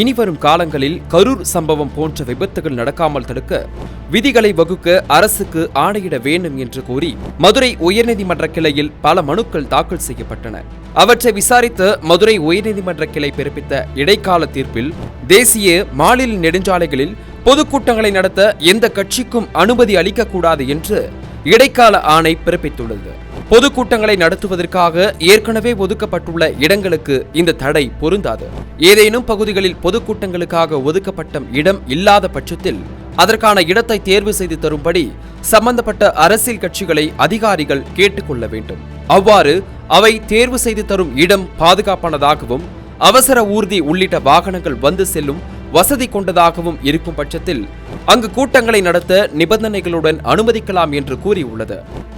இனிவரும் காலங்களில் கரூர் சம்பவம் போன்ற விபத்துகள் நடக்காமல் தடுக்க விதிகளை வகுக்க அரசுக்கு ஆணையிட வேண்டும் என்று கூறி மதுரை உயர்நீதிமன்ற கிளையில் பல மனுக்கள் தாக்கல் செய்யப்பட்டன. அவற்றை விசாரித்த மதுரை உயர்நீதிமன்ற கிளை பிறப்பித்த இடைக்கால தீர்ப்பில் தேசிய மாநில நெடுஞ்சாலைகளில் பொதுக்கூட்டங்களை நடத்த எந்த கட்சிக்கும் அனுமதி அளிக்கக்கூடாது என்று இடைக்கால ஆணை பிறப்பித்துள்ளது. பொதுக்கூட்டங்களை நடத்துவதற்காக ஏற்கனவே ஒதுக்கப்பட்டுள்ள இடங்களுக்கு இந்த தடை பொருந்தாது. ஏதேனும் பகுதிகளில் பொதுக்கூட்டங்களுக்காக ஒதுக்கப்பட்ட இடம் இல்லாத பட்சத்தில் அதற்கான இடத்தை தேர்வு செய்து தரும்படி சம்பந்தப்பட்ட அரசியல் கட்சிகளை அதிகாரிகள் கேட்டுக்கொள்ள வேண்டும். அவ்வாறு அவை தேர்வு செய்து தரும் இடம் பாதுகாப்பானதாகவும் அவசர ஊர்தி உள்ளிட்ட வாகனங்கள் வந்து செல்லும் வசதி கொண்டதாகவும் இருக்கும் பட்சத்தில் அங்கு கூட்டங்களை நடத்த நிபந்தனைகளுடன் அனுமதிக்கலாம் என்று கூறியுள்ளது.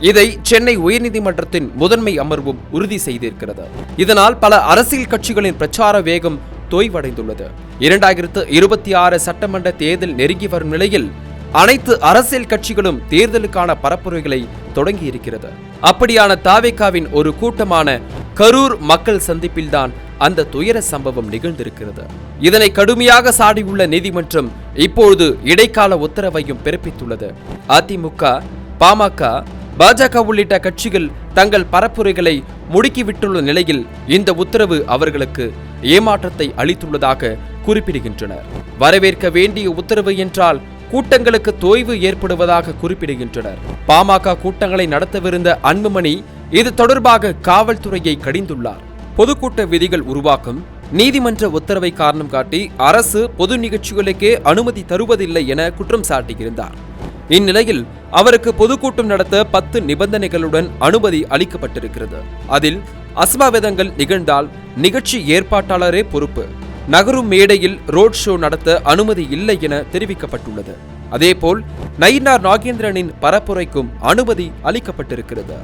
இதை சென்னை உயர்நீதிமன்றத்தின் முதன்மை அமர்வும் உறுதி செய்திருக்கிறது. இதனால் பல அரசியல் கட்சிகளின் பிரச்சார வேகம் தொய்வடைந்துள்ளது. இரண்டாயிரத்து இருபத்தி ஆறு சட்டமன்ற தேர்தல் நெருங்கி வரும் நிலையில் அனைத்து அரசியல் கட்சிகளும் தேர்தலுக்கான பரப்புரைகளை தொடங்கி இருக்கிறது அப்படியான தாவேகாவின் ஒரு கூட்டமான கரூர் மக்கள் சந்திப்பில்தான் அந்த துயர சம்பவம் நிகழ்ந்திருக்கிறது. இதனை கடுமையாக சாடியுள்ள நீதிமன்றம் இப்பொழுது இடைக்கால உத்தரவையும் பிறப்பித்துள்ளது. அதிமுக பாமக பாஜக உள்ளிட்ட கட்சிகள் தங்கள் பரப்புரைகளை முடுக்கிவிட்டுள்ள நிலையில் இந்த உத்தரவு அவர்களுக்கு ஏமாற்றத்தை அளித்துள்ளதாக குறிப்பிடுகின்றனர். வரவேற்க வேண்டிய உத்தரவு என்றால் கூட்டங்களுக்கு தொய்வு ஏற்படுவதாக குறிப்பிடுகின்றனர். பாமக கூட்டங்களை நடத்தவிருந்த அன்புமணி இது தொடர்பாக காவல்துறையை கடிந்துள்ளார். பொதுக்கூட்ட விதிகள் உருவாக்கும் நீதிமன்ற உத்தரவை காரணம் காட்டி அரசு பொது நிகழ்ச்சிகளுக்கே அனுமதி தருவதில்லை என குற்றம் சாட்டியிருந்தார். இந்நிலையில் அவருக்கு பொதுக்கூட்டம் நடத்த பத்து நிபந்தனைகளுடன் அனுமதி அளிக்கப்பட்டிருக்கிறது. அதில் அசம்பாவிதங்கள் நிகழ்ந்தால் நிகழ்ச்சி ஏற்பாட்டாளரே பொறுப்பு. நகரும் மேடையில் ரோட் ஷோ நடத்த அனுமதி இல்லை என தெரிவிக்கப்பட்டுள்ளது. அதேபோல் நயினார் நாகேந்திரனின் பரப்புரைக்கும் அனுமதி அளிக்கப்பட்டிருக்கிறது.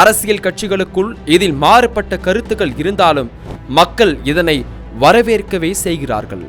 அரசியல் கட்சிகளுக்குள் இதில் மாறுபட்ட கருத்துக்கள் இருந்தாலும் மக்கள் இதனை வரவேற்கவே செய்கிறார்கள்.